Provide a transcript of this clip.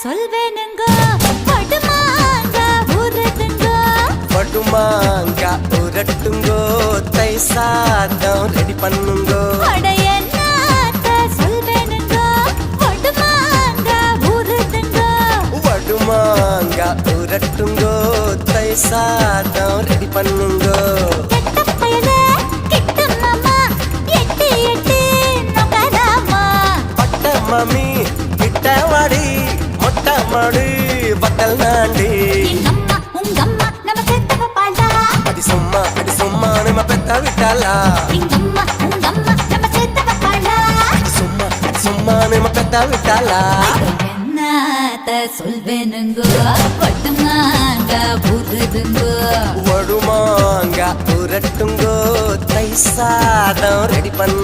சொல்வேனுங்க படுமாங்க ஊறுதுங்க படுமாங்க உரட்டுங்கோ தை சாதம் ரெடி பண்ணுங்கோ. வடுமாங்க உரட்டுங்கோ தை சாதம் ரெடி பண்ணுங்கோ. பட்ட மம்மி கிட்ட வாடி. மாடு பத்தல் நாண்டி. அடி சும்மா அடி சும்மா நம்ம பெத்த விட்டாளா? சும்மா அடி சும்மா நம்ம பெத்த விட்டாளா? சொல்வேனுங்க வடுமாங்க உரட்டுங்கோ தை சாதம் ரெடி பண்ணுங்கோ